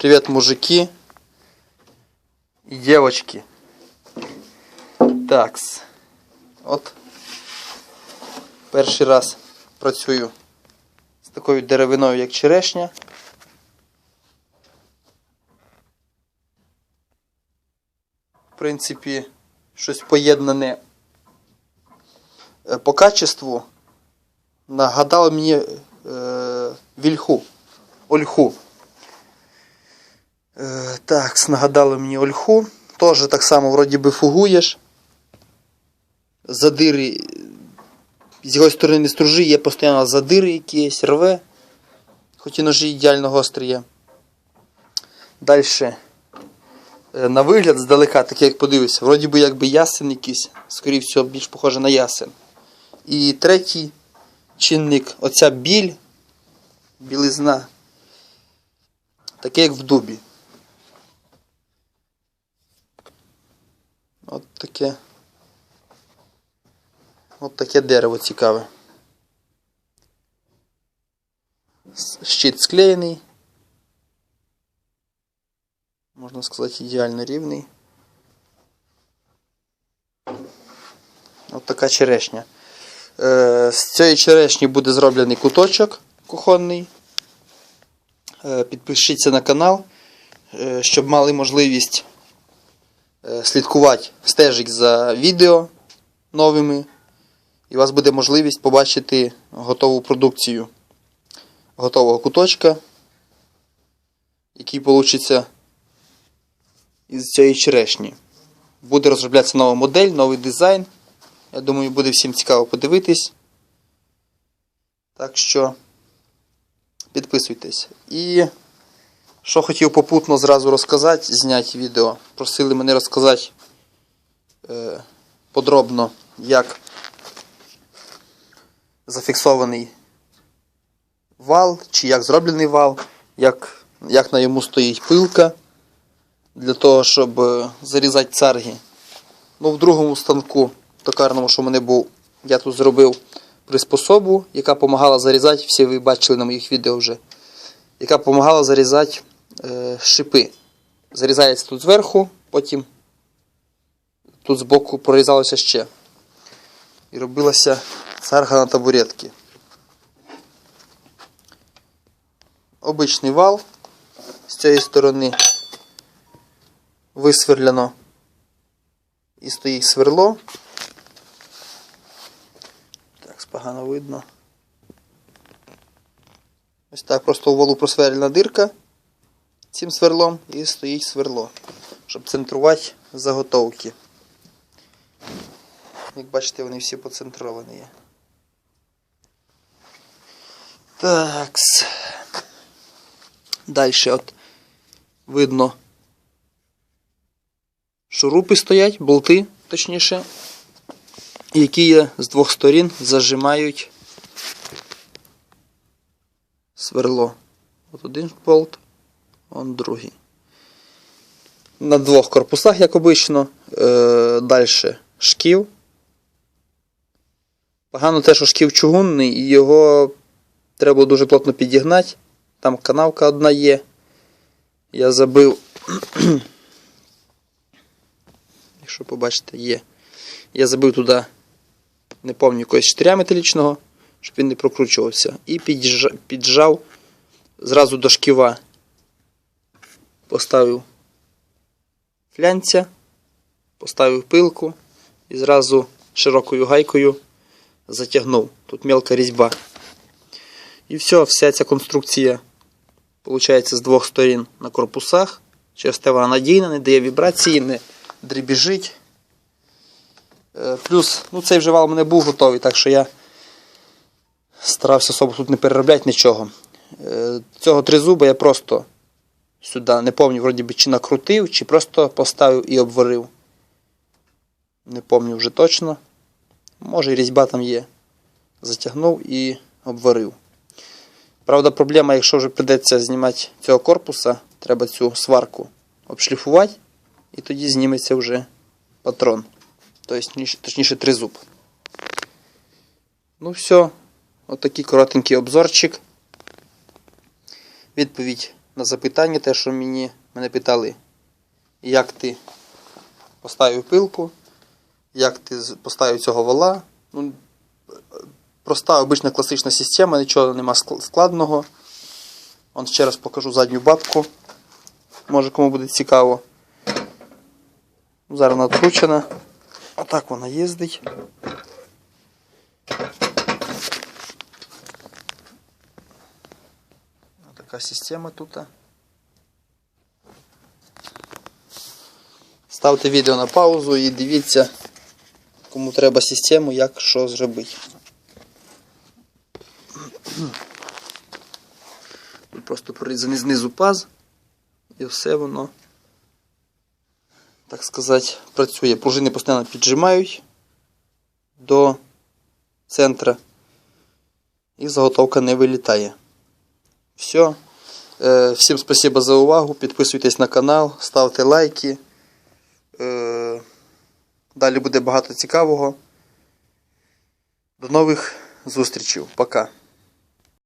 Привет, мужики и девочки. Такс. От перший раз працюю з такою деревиною, як черешня. В принципі, щось поєднане е, по качеству нагадало мені е, вільху, ольху. Е, так, нагадало мені ольху. Теж так само вроді би фугуєш. Задири. З його сторони не стружи, є постійно задири якісь, рве. Хоч і ножі ідеально гострі є. Далі. На вигляд здалека, таке як подивився, вроді би якби ясен якийсь, скоріше всього, більш похоже на ясен. І третій чинник, оця біль, білизна. Таке як в дубі. От таке. От таке дерево цікаве. Щит склеєний. Можна сказати, ідеально рівний. От така черешня. Е, з цієї черешні буде зроблений куточок кухонний. Е, підпишіться на канал, е, щоб мали можливість слідкувати, стежити за відео новими. І у вас буде можливість побачити готову продукцію готового куточка, який вийде із цієї черешні. Буде розроблятися нова модель, новий дизайн. Я думаю, буде всім цікаво подивитись. Так що підписуйтесь. І що хотів попутно зразу розказати, зняти відео. Просили мене розказати е, подробно, як зафіксований вал, чи як зроблений вал, як, як на йому стоїть пилка для того, щоб е, зарізати царги. Ну, в другому станку, токарному, що в мене був, я тут зробив приспособу, яка допомагала зарізати, всі ви бачили на моїх відео вже, яка допомагала зарізати шипи. Зарізається тут зверху, потім тут збоку прорізалося ще. І робилася царга на табуретки. Обичний вал з цієї сторони висверлено і стоїть сверло. Так, погано видно. Ось так просто у валу просверлена дирка цим сверлом і стоїть сверло, щоб центрувати заготовки. Як бачите, вони всі поцентровані є. Такс. Далі от видно шурупи стоять, болти, точніше, які є з двох сторін зажимають сверло. От один болт, он другий. На двох корпусах, як обично. Е, Далі шків. Погано те, що шків чугунний, і його треба дуже плотно підігнати. Там канавка одна є. Я забив. Якщо побачите, є. Я забив туди, не пам'ятаю, якогось штиря металічного, щоб він не прокручувався. І піджав, піджав зразу до шківа. Поставив флянця, поставив пилку і зразу широкою гайкою затягнув. Тут мелка різьба. І все, вся ця конструкція виходить з двох сторін на корпусах. Через те вона надійна, не дає вібрації, не дрібіжить. Е, Плюс, ну цей вже вал мене був готовий, так що я старався особо тут не переробляти нічого. Е, Цього тризуба я просто сюди, не пам'ятаю, вроді би, чи накрутив, чи просто поставив і обварив. Не пам'ятаю вже точно. Може і різьба там є. Затягнув і обварив. Правда, проблема, якщо вже прийдеться знімати цього корпуса, треба цю сварку обшліфувати, і тоді зніметься вже патрон. Тобто, точніше, тризуб. Ну все, отакий коротенький обзорчик. Відповідь на запитання, те, що мені, мене питали, як ти поставив пилку, як ти поставив цього вала. Ну, проста обична класична система, нічого нема складного. Он ще раз покажу задню бабку. Може кому буде цікаво. Зараз вона відкручена. Отак вона їздить. Така система тут. Ставте відео на паузу і дивіться, кому треба систему, як що зробити. Тут просто прорізаний знизу паз і все воно, так сказати, працює. Пружини постійно піджимають до центра і заготовка не вилітає. Все. Всім спасибо за увагу. Підписуйтесь на канал, ставте лайки. Е, Далі буде багато цікавого. До нових зустрічей. Пока.